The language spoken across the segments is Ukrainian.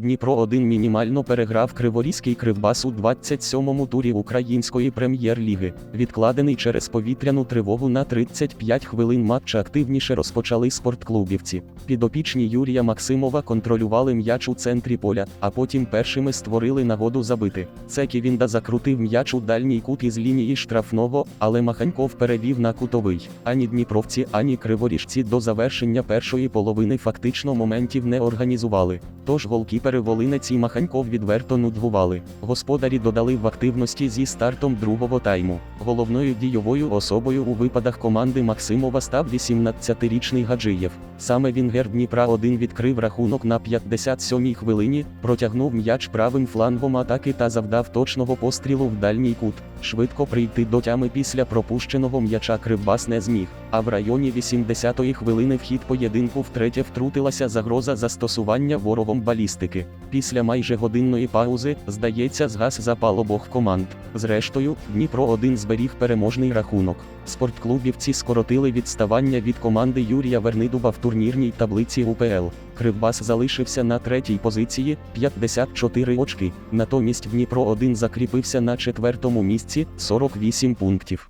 Дніпро 1 мінімально переграв Криворізький Кривбас у 27-му турі Української прем'єр-ліги. Відкладений через повітряну тривогу на 35 хвилин матч активніше розпочали спортклубівці. Підопічні Юрія Максимова контролювали м'яч у центрі поля, а потім першими створили нагоду забити. Це Ківінда закрутив м'яч у дальній кут із лінії штрафного, але Маханьков перевів на кутовий. Ані дніпровці, ані криворіжці до завершення першої половини фактично моментів не організували. Тож голкіпери Волинець і Маханьков відверто нудгували. Господарі додали в активності зі стартом другого тайму. Головною дійовою особою у випадах команди Максимова став 18-річний Гаджиєв. Саме Вінгер Дніпра 1 відкрив рахунок на 57-й хвилині, протягнув м'яч правим флангом атаки та завдав точного пострілу в дальній кут. Швидко прийти до тями після пропущеного м'яча Кривбас не зміг. А в районі 80-ї хвилини в хід поєдинку втретє втрутилася загроза застосування ворогом балістики. Після майже годинної паузи, здається, згас запал обох команд. Зрештою, Дніпро 1 зберіг переможний рахунок. Спортклубівці скоротили відставання від команди Юрія Вернидуба в турнірній таблиці УПЛ. Кривбас залишився на третій позиції 54 очки. Натомість Дніпро 1 закріпився на четвертому місці 48 пунктів.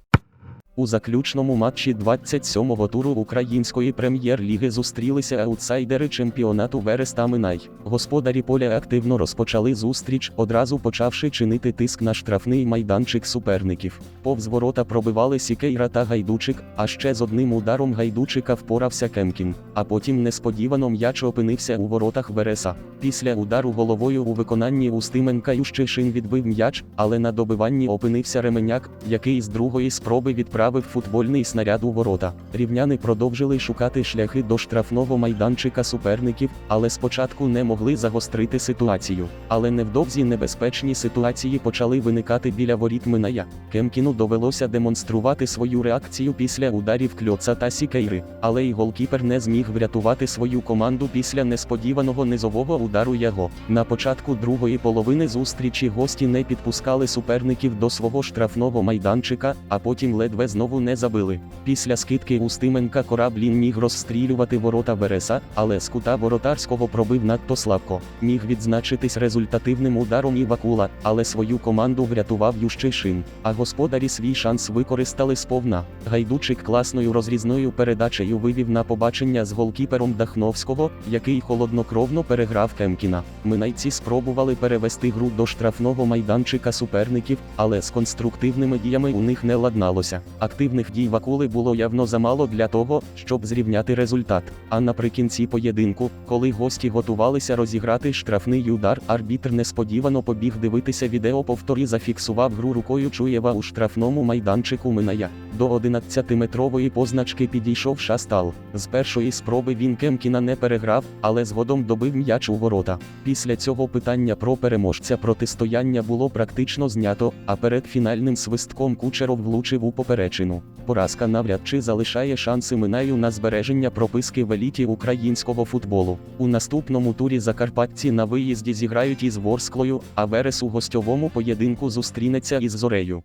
У заключному матчі 27-го туру української прем'єр-ліги зустрілися аутсайдери чемпіонату Верес та Минай. Господарі поля активно розпочали зустріч, одразу почавши чинити тиск на штрафний майданчик суперників. Повз ворота пробивали Сікейра та Гайдучик, а ще з одним ударом Гайдучика впорався Кемкін. А потім несподівано м'яч опинився у воротах Вереса. Після удару головою у виконанні Устименка Ющишин відбив м'яч, але на добиванні опинився Ременяк, який з другої спроби відправив футбольний снаряд у ворота. Рівняни продовжили шукати шляхи до штрафного майданчика суперників, але спочатку не могли загострити ситуацію. Але невдовзі небезпечні ситуації почали виникати біля воріт Миная. Кемкіну довелося демонструвати свою реакцію після ударів Кльоца та Сікейри, але й голкіпер не зміг врятувати свою команду після несподіваного низового удару його. На початку другої половини зустрічі гості не підпускали суперників до свого штрафного майданчика, а потім ледве знову не забили. Після скидки Устименка кораблін міг розстрілювати ворота Вереса, але з кута воротарського пробив надто слабко. Міг відзначитись результативним ударом і Вакула, але свою команду врятував Ющишин. А господарі свій шанс використали сповна. Гайдучик класною розрізною передачею вивів на побачення з голкіпером Дахновського, який холоднокровно переграв Кемкіна. Минайці спробували перевести гру до штрафного майданчика суперників, але з конструктивними діями у них не ладналося. Активних дій Вакули було явно замало для того, щоб зрівняти результат. А наприкінці поєдинку, коли гості готувалися розіграти штрафний удар, арбітр несподівано побіг дивитися відеоповтор і зафіксував гру рукою Чуєва у штрафному майданчику Миная. До 11-метрової позначки підійшов Шастал. З першої спроби він Кемкіна не переграв, але згодом добив м'яч у ворота. Після цього питання про переможця протистояння було практично знято, а перед фінальним свистком Кучеров влучив у поперечину. Поразка навряд чи залишає шанси Минаю на збереження прописки в еліті українського футболу. У наступному турі закарпатці на виїзді зіграють із Ворсклою, а Верес у гостьовому поєдинку зустрінеться із Зорею.